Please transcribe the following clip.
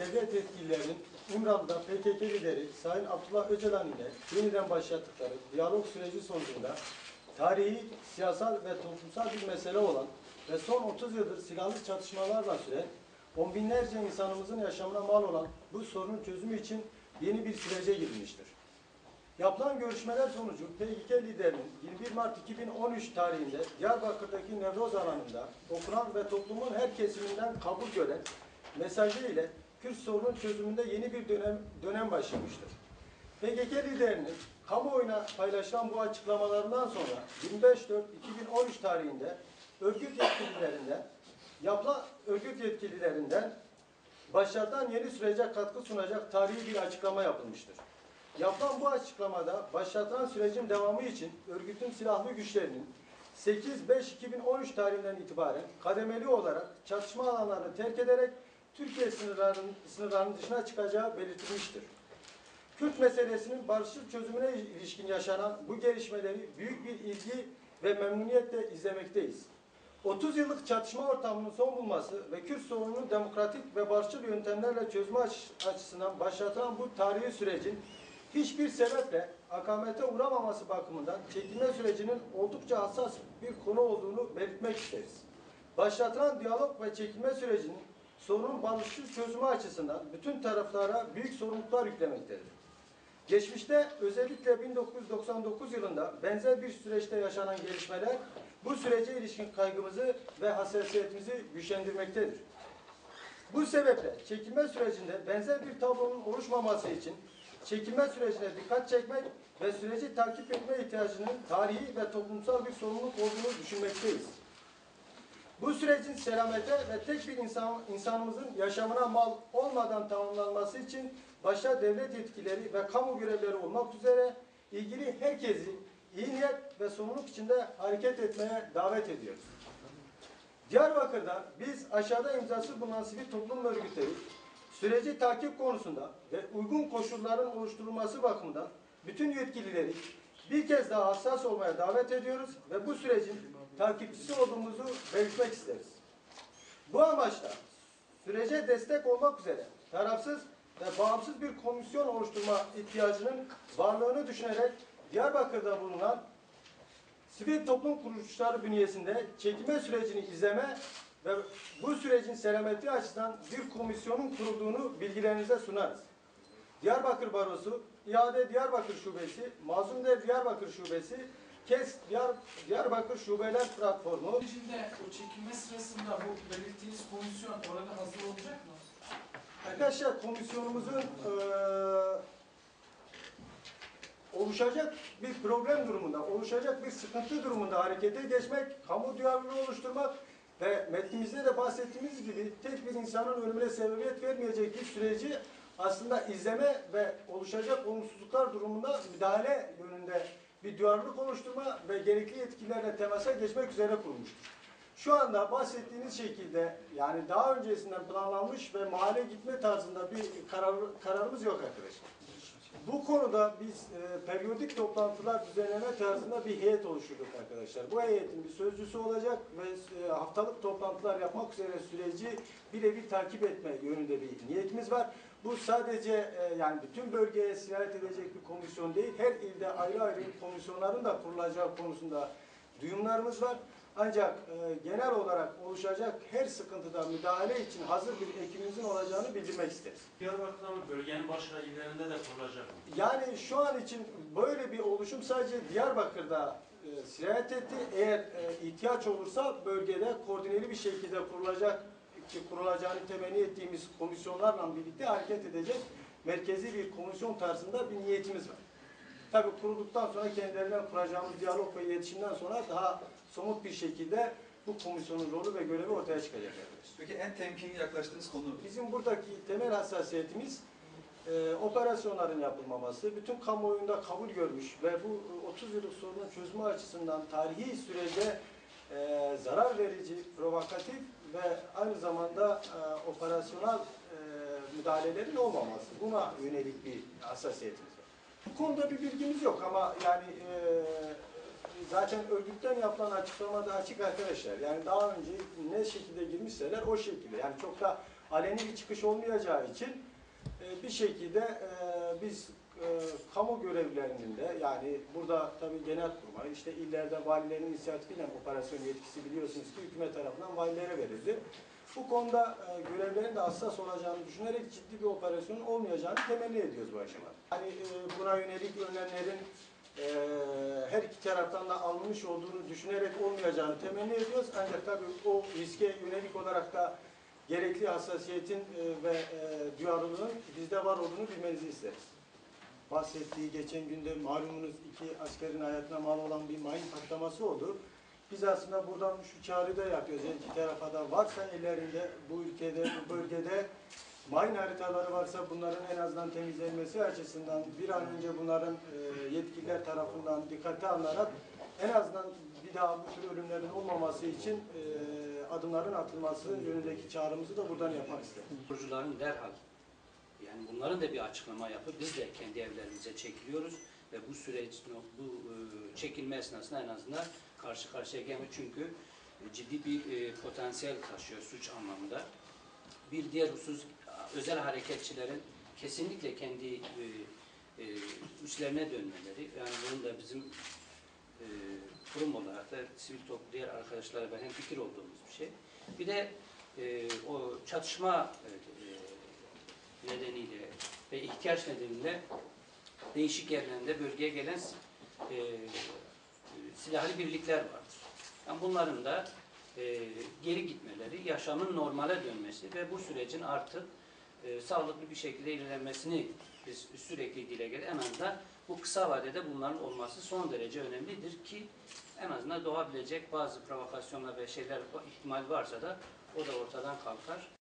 Devlet yetkililerinin İmralı'da PKK lideri Sayın Abdullah Öcalan ile yeniden başlattıkları diyalog süreci sonucunda tarihi, siyasal ve toplumsal bir mesele olan ve son 30 yıldır silahlı çatışmalarla süren on binlerce insanımızın yaşamına mal olan bu sorunun çözümü için yeni bir sürece girilmiştir. Yapılan görüşmeler sonucu PKK liderinin 21 Mart 2013 tarihinde Diyarbakır'daki Nevroz alanında okunan ve toplumun her kesiminden kabul gören mesajı ile Kürt sorunun çözümünde yeni bir dönem, dönem başlamıştır. PKK liderinin kamuoyuna paylaşılan bu açıklamalarından sonra 25.4.2013 tarihinde örgüt yetkililerinden yapılan örgüt yetkililerinden başlatılan yeni sürece katkı sunacak tarihi bir açıklama yapılmıştır. Yapılan bu açıklamada başlatılan sürecin devamı için örgütün silahlı güçlerinin 8-5-2013 tarihinden itibaren kademeli olarak çatışma alanlarını terk ederek Türkiye sınırlarının, sınırlarının dışına çıkacağı belirtilmiştir. Kürt meselesinin barışçıl çözümüne ilişkin yaşanan bu gelişmeleri büyük bir ilgi ve memnuniyetle izlemekteyiz. 30 yıllık çatışma ortamının son bulması ve Kürt sorununun demokratik ve barışçıl yöntemlerle çözümü aç- açısından başlatılan bu tarihi sürecin hiçbir sebeple akamete uğramaması bakımından çekilme sürecinin oldukça hassas bir konu olduğunu belirtmek isteriz. Başlatılan diyalog ve çekilme sürecinin sorunun barışçıl çözümü açısından bütün taraflara büyük sorumluluklar yüklemektedir. Geçmişte özellikle 1999 yılında benzer bir süreçte yaşanan gelişmeler bu sürece ilişkin kaygımızı ve hassasiyetimizi güçlendirmektedir. Bu sebeple çekilme sürecinde benzer bir tablonun oluşmaması için çekilme sürecine dikkat çekmek ve süreci takip etme ihtiyacının tarihi ve toplumsal bir sorumluluk olduğunu düşünmekteyiz. Bu sürecin selamete ve tek bir insan, insanımızın yaşamına mal olmadan tamamlanması için başta devlet yetkileri ve kamu görevleri olmak üzere ilgili herkesi iyi niyet ve sorumluluk içinde hareket etmeye davet ediyoruz. Diyarbakır'da biz aşağıda imzası bulunan sivil toplum örgütleri süreci takip konusunda ve uygun koşulların oluşturulması bakımından bütün yetkilileri bir kez daha hassas olmaya davet ediyoruz ve bu sürecin takipçisi olduğumuzu belirtmek isteriz. Bu amaçla sürece destek olmak üzere tarafsız ve bağımsız bir komisyon oluşturma ihtiyacının varlığını düşünerek Diyarbakır'da bulunan sivil toplum kuruluşları bünyesinde çekilme sürecini izleme ve bu sürecin selameti açısından bir komisyonun kurulduğunu bilgilerinize sunarız. Diyarbakır Barosu, İade Diyarbakır Şubesi, Mazlumder Diyarbakır Şubesi, KES Diyar, Diyarbakır Şubeler Platformu, Sürecinde o çekilme sırasında bu belirttiğiniz komisyon orada hazır olacak mı? Arkadaşlar komisyonumuzun eee, oluşacak bir problem durumunda, oluşacak bir sıkıntı durumunda harekete geçmek, kamu duyarlılığı oluşturmak ve metnimizde de bahsettiğimiz gibi tek bir insanın ölümüne sebebiyet vermeyecek bir süreci aslında izleme ve oluşacak olumsuzluklar durumunda müdahale yönünde bir duyarlılık oluşturma ve gerekli yetkilerle temasa geçmek üzere kurulmuştur. Şu anda bahsettiğiniz şekilde yani daha öncesinden planlanmış ve mahalle gitme tarzında bir karar, kararımız yok arkadaşlar. Bu konuda biz e, periyodik toplantılar düzenleme tarzında bir heyet oluşturduk arkadaşlar. Bu heyetin bir sözcüsü olacak ve e, haftalık toplantılar yapmak üzere süreci birebir takip etme yönünde bir niyetimiz var. Bu sadece e, yani bütün bölgeye sirayet edecek bir komisyon değil, her ilde ayrı ayrı komisyonların da kurulacağı konusunda duyumlarımız var. Ancak e, genel olarak oluşacak her sıkıntıda müdahale için hazır bir ekibimizin olacağını bildirmek isteriz. Diyarbakır'da mı bölgenin başka illerinde de kurulacak mı? Yani şu an için böyle bir oluşum sadece Diyarbakır'da e, sirayet etti. Eğer e, ihtiyaç olursa bölgede koordineli bir şekilde kurulacak ki kurulacağını temenni ettiğimiz komisyonlarla birlikte hareket edecek merkezi bir komisyon tarzında bir niyetimiz var. Tabii kurulduktan sonra kendilerinden kuracağımız diyalog ve iletişimden sonra daha somut bir şekilde bu komisyonun rolü ve görevi ortaya çıkacak. Peki en temkinli yaklaştığınız konu Bizim buradaki temel hassasiyetimiz e, operasyonların yapılmaması, bütün kamuoyunda kabul görmüş ve bu e, 30 yıllık sorunun çözümü açısından tarihi sürece e, zarar verici, provokatif ve aynı zamanda e, operasyonel e, müdahalelerin olmaması. Buna yönelik bir hassasiyetimiz var. Bu konuda bir bilgimiz yok ama yani e, zaten örgütten yapılan açıklamada açık arkadaşlar. Yani daha önce ne şekilde girmişseler o şekilde. Yani çok da aleni bir çıkış olmayacağı için e, bir şekilde e, biz e, kamu görevlilerinin de yani burada tabii genelkurmay işte illerde valilerin inisiyatifiyle operasyon yetkisi biliyorsunuz ki hükümet tarafından valilere verildi. Bu konuda e, görevlerin de hassas olacağını düşünerek ciddi bir operasyonun olmayacağını temenni ediyoruz bu aşamada. Hani e, buna yönelik önlemlerin e, her iki taraftan da alınmış olduğunu düşünerek olmayacağını temenni ediyoruz. Ancak tabii o riske yönelik olarak da gerekli hassasiyetin e, ve e, duyarlılığın bizde var olduğunu bilmenizi isteriz. Bahsettiği geçen günde malumunuz iki askerin hayatına mal olan bir mayın patlaması oldu. Biz aslında buradan şu çağrıyı da yapıyoruz. Her iki tarafa da varsa ellerinde bu ülkede, bu bölgede mayın haritaları varsa bunların en azından temizlenmesi açısından bir an önce bunların e, yetkililer tarafından dikkate alınarak en azından bir daha bu tür ölümlerin olmaması için e, adımların atılması yönündeki çağrımızı da buradan yapmak isterim. Kurucuların derhal yani bunların da bir açıklama yapıp biz de kendi evlerimize çekiliyoruz ve bu süreç bu e, çekilme esnasında en azından karşı karşıya gelme çünkü ciddi bir e, potansiyel taşıyor suç anlamında. Bir diğer husus özel hareketçilerin kesinlikle kendi e, e, üslerine dönmeleri yani bunun da bizim e, kurum olarak da sivil toplum diğer arkadaşlara ben hem fikir olduğumuz bir şey. Bir de e, o çatışma e, e, nedeniyle ve ihtiyaç nedeniyle değişik yerlerinde bölgeye gelen e, silahlı birlikler vardır. Yani bunların da e, geri gitmeleri, yaşamın normale dönmesi ve bu sürecin artık e, sağlıklı bir şekilde ilerlemesini biz sürekli dile gelir. En azından bu kısa vadede bunların olması son derece önemlidir ki en azından doğabilecek bazı provokasyonlar ve şeyler ihtimal varsa da o da ortadan kalkar.